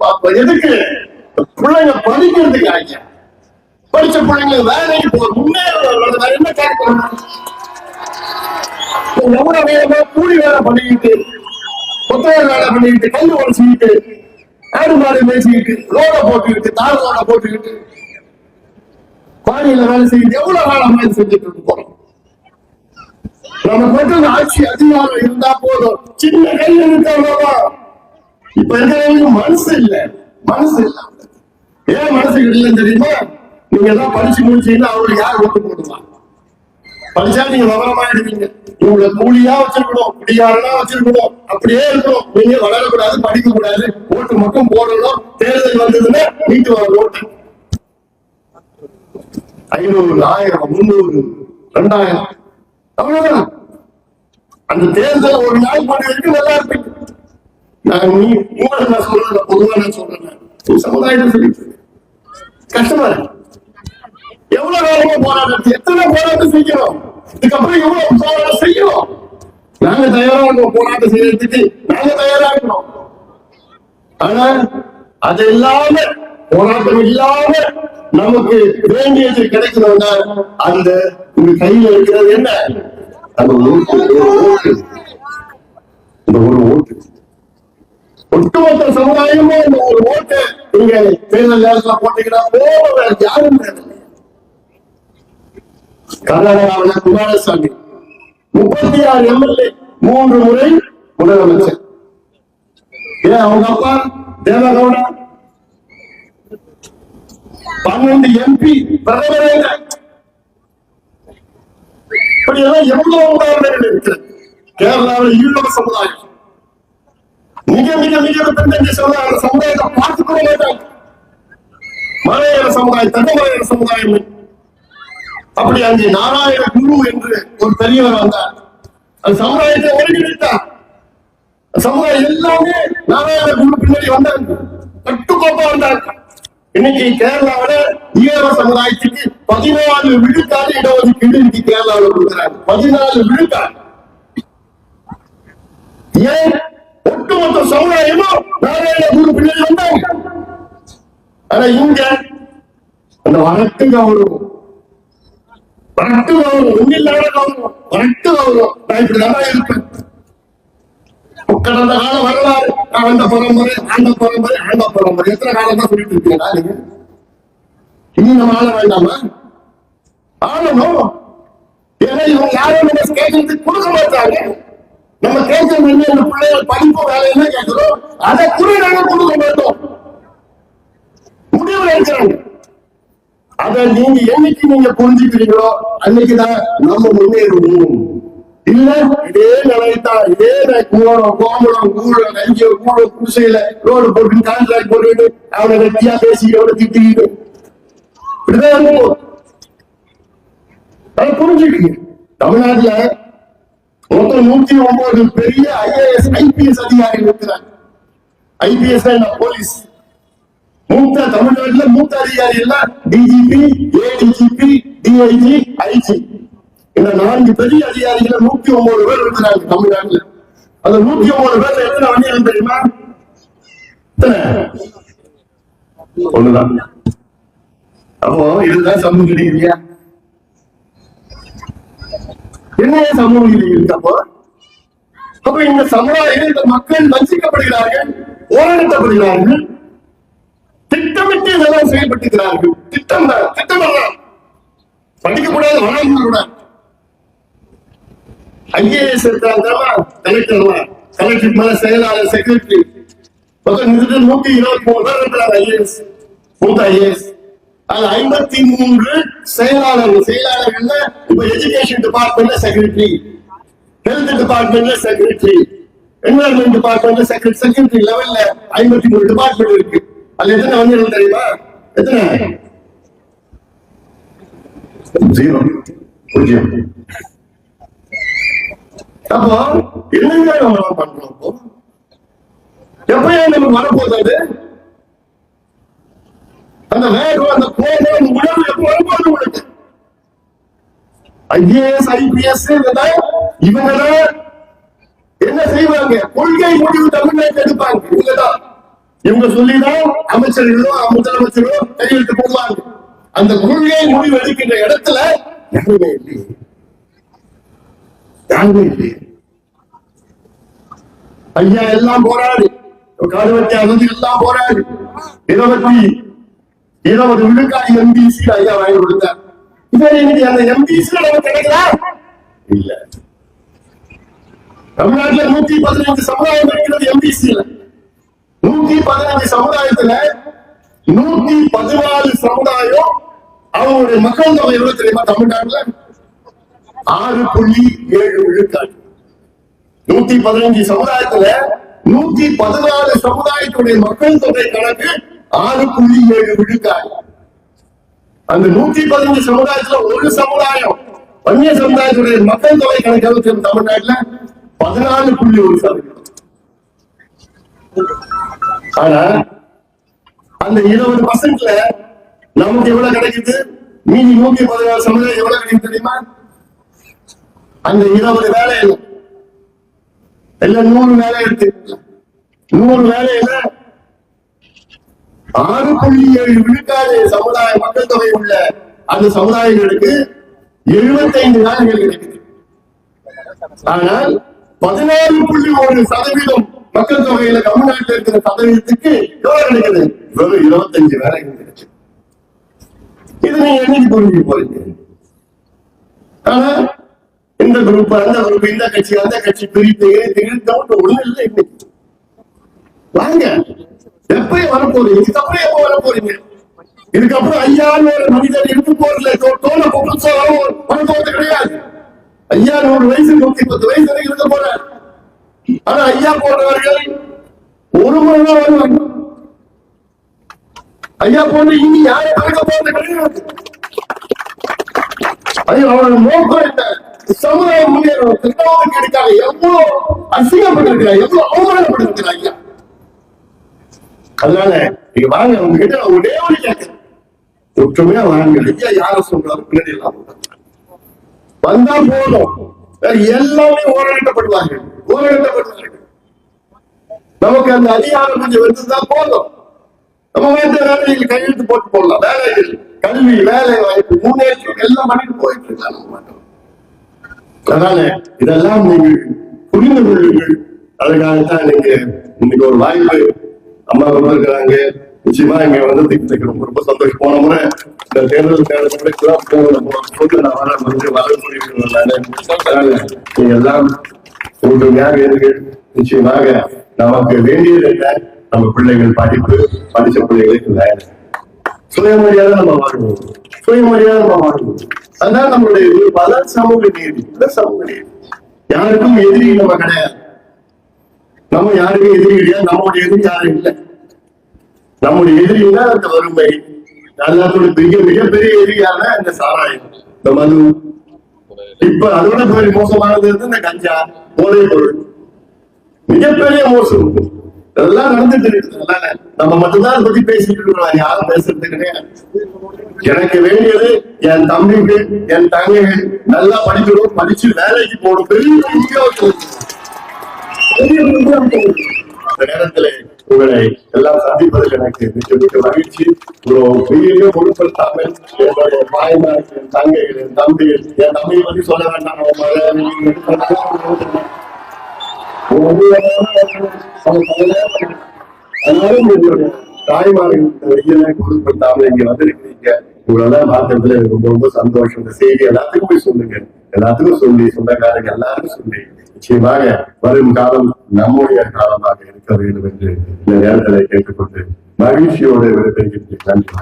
பார்ப்போம் எதுக்கு? பிள்ளைங்க படிக்கிறதுக்காக. படிச்ச பிள்ளைங்க வேலைக்கு போ முன்னேற வேற என்ன கேட்கணும்? எவ்வளவு வேகமா கூலி வேலை பண்ணிக்கிட்டு புத்தக வேலை பண்ணிக்கிட்டு கல் உடச்சிக்கிட்டு ஆடு மாடு மேய்ச்சிக்கிட்டு ரோட போட்டுக்கிட்டு தார் ரோட போட்டுக்கிட்டு பாடியில வேலை செய்யிட்டு எவ்வளவு வேலை வேலை செஞ்சுட்டு இருக்கு நம்ம மட்டும் ஆட்சி அதிகாரம் இருந்தா போதும். சின்ன கை இருக்காங்களா இப்ப இருக்கிறவங்க மனசு இல்ல. மனசு இல்ல ஏன் மனசு இல்லைன்னு தெரியுமா? நீங்க எல்லாம் படிச்சு முடிச்சீங்கன்னா அவங்களுக்கு யார் ஓட்டு போடுவா? படிச்சா நீங்க விவரமாயிடுவீங்க இவங்களை கூலியா வச்சிருக்கணும் குடியாரனா வச்சிருக்கணும் அப்படியே இருக்கணும். நீங்க வளரக்கூடாது படிக்க கூடாது ஓட்டு மட்டும் போடணும். தேர்தல் வந்ததுன்னா நீட்டு வர ஓட்டு. ஐநூறு ஆயிரம் முன்னூறு ரெண்டாயிரம். அவ்வளவுதான். அந்த தேர்தல் ஒரு நாள் பண்ணி வரைக்கும் நல்லா இருக்கு நான் நீ உங்களை நான் சொல்றேன் பொதுவா நான் சொல்றேன் சமுதாயத்தை சொல்லிட்டு கஷ்டமா இருக்கு. எவ்வளவு வேலைங்க போராட்டம் எத்தனை போராட்டம் செய்யணும்? இதுக்கப்புறம் எவ்வளவு போராட்டம் செய்யணும்? நாங்க தயாரா இருக்கோம் போராட்டம் செய்யறதுக்கு நாங்க தயாரா இருக்கணும் ஆனா அது இல்லாம போராட்டம் இல்லாம நமக்கு வேண்டியது கிடைக்கணும்னா அந்த உங்க கையில இருக்கிறது என்ன? அந்த ஒரு ஓட்டு. இந்த ஒரு ஓட்டு. ஒட்டுமொத்த சமுதாயமே இந்த ஒரு ஓட்டு நீங்க தேர்தல் நேரத்தில் போட்டீங்கன்னா போக யாரும் கர்நாடகாவில் குமாரசாமி முப்பத்தி ஆறு எம்எல்ஏ மூன்று முறை முதலமைச்சர். ஏன் அவங்க அப்பா? தேவகவுடா. பன்னெண்டு எம்பி பிரதமரே. இப்படி எல்லாம் எவ்வளவு உதாரணங்கள் இருக்கிறது? கேரளாவில் ஈழவ சமுதாயம். மிக மிக மிக பின்தங்கிய சமுதாயம் சமுதாயம் தென்மலையாள சமுதாயம். அப்படி அங்கே நாராயண குரு என்று ஒரு பெரியவர் வந்தார். அந்த சமுதாயத்தை ஒருங்கிணைத்தார். சமுதாயம் எல்லாமே நாராயண குரு பின்னாடி வந்தாங்க கட்டுக்கோப்பா வந்தாங்க இன்னைக்கு கேரளாவில ஈழவ சமுதாயத்துக்கு பதினாலு விழுக்காடு இடஒதுக்கீடு இன்னைக்கு கேரளாவில் கொடுக்குறாங்க. பதினாலு விழுக்காடு. ஏன் ஒட்டுமொத்த சமுதாயமும் நாராயண குரு பின்னாடி வந்தாங்க. ஆனா இங்க அந்த வழக்கு கௌரவம் வழக்கு கௌரவம் ஒன்னில்லாத கௌரவம் வழக்கு கௌரவம் நான் இப்படிதான் இருப்பேன். கடந்த கால வரலாறு அந்த பரம்பரை அந்த பரம்பரை அந்த பரம்பரை. எத்தனை காலம் தான் சொல்லிட்டு இருக்கீங்களா நீங்க இனி நம்ம ஆள வேண்டாமா? ஆளணும் ஏன்னா இவங்க யாரும் கேட்கறதுக்கு கொடுக்க மாட்டாங்க. நம்ம கேட்கறது என்ன இந்த பிள்ளைகள் படிப்பு வேலை என்ன கேட்கிறோம் அதை கூட நாங்க கொடுக்க மாட்டோம் முடிவு இருக்கிறாங்க அத நீங்க என்னைக்கு நீங்க புரிஞ்சுக்கிறீங்களோ அன்னைக்குதான் நம்ம முன்னேறுவோம். இல்ல இதே நிலைத்தான் இதே கூடம் கோமலம் கூடம் நஞ்சு கூட குடிசையில ரோடு போட்டு கான்ட்ராக்ட் போட்டுட்டு அவனை வெட்டியா பேசி அவனை திட்டிக்கிட்டு. இப்படிதான் புரிஞ்சுக்கிட்டீங்க அதை தமிழ்நாட்டுல மொத்தம் நூத்தி ஒன்பது பெரிய ஐஏஎஸ் ஐபிஎஸ் அதிகாரி இருக்கிறாங்க ஐபிஎஸ் போலீஸ். மூத்த தமிழ்நாட்டில் மூத்த அதிகாரி எல்லாம் டிஜிபி ஏடிஜிபி டிஐஜி ஐஜி இந்த நான்கு பெரிய அதிகாரிகள் நூத்தி ஒன்பது பேர் இருக்கிறாங்க தமிழ்நாட்டில். அந்த நூத்தி ஒன்பது பேர்ல எத்தனை வண்டிகள் தெரியுமா? ஒண்ணுதான். அப்போ இதுதான் சமூக நீதியா? என்ன சமூக நீதி இருக்கப்போ அப்ப இந்த சமுதாயம் இந்த மக்கள் வஞ்சிக்கப்படுகிறார்கள் போராடப்படுகிறார்கள் திட்டமிட்டு இதெல்லாம் செயல்பட்டுகிறார்கள் திட்டம் தான் திட்டம் தான் படிக்கக்கூடாது வளர்ந்துக்கூடாது ஐஏஎஸ் இருக்காங்க கலெக்டர் கலெக்டர் மேல செயலாளர் செக்ரட்டரி நூத்தி இருபத்தி மூணு பேர் இருக்கிறார் ஐஏஎஸ். மூத்த ஐஏஎஸ். அது ஐம்பத்தி மூன்று செயலாளர்கள். செயலாளர்கள்ல இப்ப எஜுகேஷன் டிபார்ட்மெண்ட்ல செக்ரட்டரி ஹெல்த் டிபார்ட்மெண்ட்ல செக்ரட்டரி என்வரன்மெண்ட் டிபார்ட்மெண்ட்ல செக்ரட்டரி செக்ரட்டரி லெவல்ல ஐம்பத்தி மூணு டிபார்ட்மெண்ட் இருக்கு. அது எத்தனை வந்திருக்கு தெரியுமா? எத்தனை? ஜீரோ. பூஜ்ஜியம். அப்போ என்னங்க நம்ம பண்றோம் அப்போ எப்பயா நமக்கு வரப்போகுது அது? அந்த வேகம் அந்த கோபம் அந்த உணர்வு எப்போ உங்களுக்கு ஐஏஎஸ் ஐபிஎஸ் இவங்க என்ன செய்வாங்க? கொள்கை முடிவு தமிழ்நாட்டில் எடுப்பாங்க. இவங்கதான். இவங்க சொல்லிதான் அமைச்சர்களோ முதலமைச்சரோ கையெழுத்து போடுவாங்க. அந்த கொள்கை முடிவு எடுக்கின்ற இடத்துல யாருமே இல்லையே யாருமே இல்லையே ஐயா எல்லாம் போராடு. காடுவெட்டி அகதி எல்லாம் போராடு. இருபத்தி இருபது விழுக்காடு எம்பிசி ஐயா வாங்கி கொடுத்தார். இதே இன்னைக்கு அந்த எம்பிசி நமக்கு கிடைக்கல? இல்ல. தமிழ்நாட்டுல நூத்தி பதினைந்து சமுதாயம் இருக்கிறது எம்பிசியில நூத்தி பதினஞ்சு சமுதாயத்துல நூத்தி பதினாலு சமுதாயம் அவங்களுடைய மக்கள் தொகை எவ்வளவு தெரியுமா தமிழ்நாட்டுல? ஆறு புள்ளி ஏழு விழுக்காடு நூத்தி பதினஞ்சு சமுதாயத்துல நூத்தி பதினாலு சமுதாயத்துடைய மக்கள் தொகை கணக்கு ஆறு புள்ளி ஏழு விழுக்காடு அந்த நூத்தி பதினஞ்சு சமுதாயத்துல ஒரு சமுதாயம் வன்னிய சமுதாயத்துடைய மக்கள் தொகை கணக்கு தமிழ்நாட்டுல பதினாலு புள்ளி ஒரு சதவீதம். ஆனா அந்த இருபது பர்சன்ட்ல நமக்கு எவ்வளவு கிடைக்குது? மீதி நூத்தி பதினாறு சமுதாயம் எவ்வளவு கிடைக்குது தெரியுமா? அந்த இருபது வேலையில. இல்ல நூறு வேலை எடுத்து நூறு வேலையில ஆறு புள்ளி ஏழு விழுக்காடு சமுதாய மக்கள் தொகை உள்ள அந்த சமுதாயங்களுக்கு எழுபத்தைந்து நாடுகள் கிடைக்குது. ஆனால் பதினாறு புள்ளி ஒரு சதவீதம் மக்கள் தொகையில தமிழ்நாட்டில் இருக்கிற சதவீதத்துக்கு எவ்வளவு கிடைக்குது? வெறும் இருபத்தஞ்சு வேலைகள் கிடைச்சு. இது நீங்க என்னைக்கு புரிஞ்சு போறீங்க? ஆனா இந்த குரூப் அந்த குரூப் இந்த கட்சி அந்த கட்சி பிரித்து திகிழ்த்தவங்க ஒண்ணு இல்லை இன்னைக்கு. வாங்க. எப்பயும் வர போறீங்க. இதுக்கப்புறம் எப்போ வர போறீங்க? இதுக்கப்புறம் ஐயான்னு ஒரு மனிதர் இருந்து போறதுல தோண புதுசா போறது கிடையாது. ஐயா நூறு வயசு நூத்தி பத்து வயசு வரைக்கும் இருக்க போற ஆனா ஐயா போன்றவர்கள் ஒரு முறை தான் வருவாங்க. ஐயா போன்ற இனி யாரை பார்க்க போறது கிடையாது. ஐயோ அவரோட நோக்கம் என்ன சமுதாயம் முன்னேறும் திட்டமாக கிடைக்காத எவ்வளவு அசிங்கப்பட்டிருக்கிறார் எவ்வளவு அவமானப்பட்டிருக்கிறார் ஐயா. அதனால நீங்க வாங்க உங்ககிட்ட ஒரே ஒரு கேட்க ஒற்றுமையா வாங்க. ஐயா யார சொல்றாரு பின்னாடி எல்லாம் வந்தா போதும். வேற எல்லாமே ஓரணிட்டப்படுவாங்க ஓரணிட்டப்படுவாங்க நமக்கு அந்த அதிகாரம் கொஞ்சம் வந்துதான் போதும். நம்ம வேண்டிய வேலையில் கையெழுத்து போட்டு போடலாம். வேலைகள் கல்வி வேலை வாய்ப்பு முன்னேற்றம் எல்லாம் பண்ணிட்டு போயிட்டு இருக்காங்க அதனால இதெல்லாம் நீங்கள் புரிந்து கொள்ளுங்கள். அதுக்காகத்தான் நீங்க இன்னைக்கு ஒரு வாய்ப்பு அம்மா வந்திருக்கிறாங்க நிச்சயமா இங்க வந்து எனக்கு ரொம்ப சந்தோஷம். போன முறை இந்த தேர்தல் நேரத்துக்குலாம் நான் வர வந்து வர முடியும் நீங்க எல்லாம் ஒற்றுமையாக இருக்கு நிச்சயமாக நமக்கு வேண்டியது என்ன? நம்ம பிள்ளைகள் படிப்பு படிச்ச பிள்ளைகளுக்கு வேலை. சுயமரியாதை நம்ம வாழ்வோம். சுயமரியாதை நம்ம வாழ்வோம். அதான் நம்மளுடைய இது பல சமூக நீதி பல சமூக நீதி. யாருக்கும் எதிரி நம்ம கிடையாது. நம்ம யாருமே எதிரி கிடையாது நம்மளுடைய எதிரி யாரும் இல்லை. நம்முடைய எதிரின்னா அந்த வறுமை. எல்லாத்தோட பெரிய மிகப்பெரிய எதிரியான இந்த சாராயம். இந்த மது. இப்ப அதோட பெரிய மோசமானது வந்து இந்த கஞ்சா போதை பொருள். மிகப்பெரிய மோசம். இதெல்லாம் நடந்துட்டு இருக்கு. நம்ம மட்டும்தான் அதை பத்தி பேசிட்டு இருக்கிறோம் யாரும் பேசுறது கிடையாது. எனக்கு வேண்டியது என் தம்பிகள் என் தங்கைகள் நல்லா படிக்கணும் படிச்சு வேலைக்கு போகணும். பெரிய பெரிய உத்தியோகத்தில் இந்த நேரத்தில் உங்களை எல்லாம் சந்திப்பதில் எனக்கு மிக மிக மகிழ்ச்சி இவ்வளவு பெரிய பொருட்படுத்தாமல் என்னுடைய தாய்மார் என் தங்கைகள் என் தம்பிகள் என் தம்பியை பத்தி சொல்ல வேண்டாம் அவன் அதனால உங்களுடைய தாய்மார்கள் வெயிலை பொருட்படுத்தாமல் இங்க வந்திருக்கிறீங்க உங்களெல்லாம் பார்க்கறதுல எனக்கு ரொம்ப ரொம்ப சந்தோஷம் இந்த செய்தி எல்லாத்துக்கும் போய் சொல்லுங்க எல்லாத்துக்கும் சொல்லி சொந்தக்காரங்க எல்லாருக்கும் சொல்லி நிச்சயமாக வரும் காலம் நம்முடைய காலமாக இருக்க வேண்டும் என்று இந்த நேரத்தை கேட்டுக்கொண்டு மகிழ்ச்சியோடு விடைபெறுகின்றேன் நன்றி.